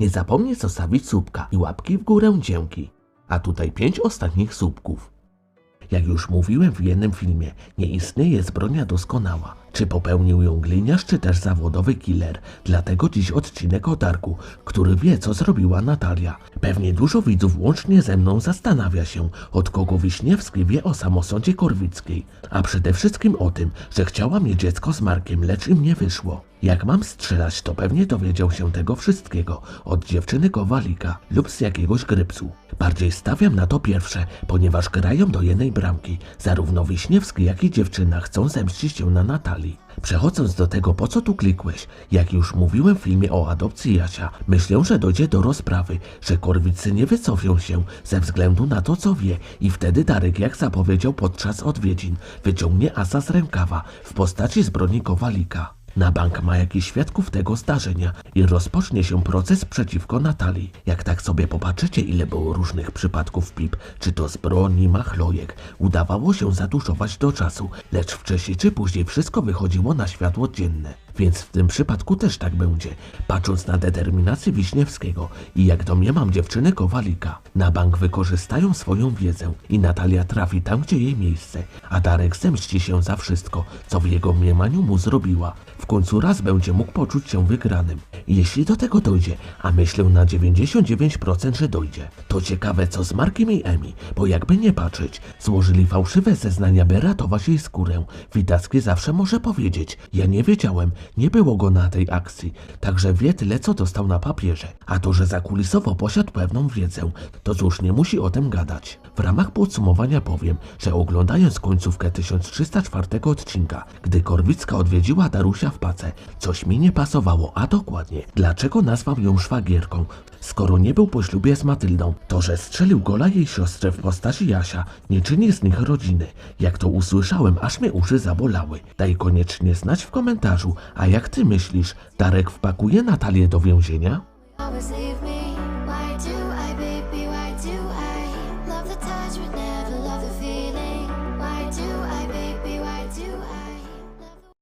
Nie zapomnij zostawić słupka i łapki w górę dzięki. A tutaj pięć ostatnich słupków. Jak już mówiłem w jednym filmie, nie istnieje zbrodnia doskonała. Czy popełnił ją gliniarz, czy też zawodowy killer. Dlatego dziś odcinek o Darku, który wie, co zrobiła Natalia. Pewnie dużo widzów łącznie ze mną zastanawia się, od kogo Wiśniewski wie o samosądzie Korwickiej. A przede wszystkim o tym, że chciała mieć dziecko z Markiem, lecz im nie wyszło. Jak mam strzelać, to pewnie dowiedział się tego wszystkiego od dziewczyny Kowalika lub z jakiegoś grypsu. Bardziej stawiam na to pierwsze, ponieważ grają do jednej bramki. Zarówno Wiśniewski, jak i dziewczyna chcą zemścić się na Natalii. Przechodząc do tego, po co tu klikłeś? Jak już mówiłem w filmie o adopcji Jasia, myślę, że dojdzie do rozprawy, że Korwicy nie wycofią się ze względu na to, co wie i wtedy Darek, jak zapowiedział podczas odwiedzin, wyciągnie asa z rękawa w postaci zbroni Kowalika. Na bank ma jakiś świadków tego zdarzenia i rozpocznie się proces przeciwko Natalii. Jak tak sobie popatrzycie, ile było różnych przypadków PIP, czy to z broni, machlojek, udawało się zaduszować do czasu, lecz wcześniej czy później wszystko wychodziło na światło dzienne. Więc w tym przypadku też tak będzie. Patrząc na determinację Wiśniewskiego i jak domniemam dziewczyny Kowalika, na bank wykorzystają swoją wiedzę i Natalia trafi tam, gdzie jej miejsce, a Darek zemści się za wszystko, co w jego mniemaniu mu zrobiła. W końcu raz będzie mógł poczuć się wygranym. Jeśli do tego dojdzie, a myślę na 99%, że dojdzie, to ciekawe co z Markiem i Emi, bo jakby nie patrzeć, złożyli fałszywe zeznania, by ratować jej skórę. Witacki zawsze może powiedzieć, ja nie wiedziałem, nie było go na tej akcji, także wie tyle co dostał na papierze, a to, że zakulisowo posiadł pewną wiedzę, to cóż nie musi o tym gadać. W ramach podsumowania powiem, że oglądając końcówkę 1304 odcinka, gdy Korwicka odwiedziła Darusia w pace, coś mi nie pasowało, a dokładnie, dlaczego nazwał ją szwagierką, skoro nie był po ślubie z Matyldą, to, że strzelił gola jej siostrę w postaci Jasia, nie czyni z nich rodziny. Jak to usłyszałem, aż mnie uszy zabolały. Daj koniecznie znać w komentarzu, a jak ty myślisz, Darek wpakuje Natalię do więzienia?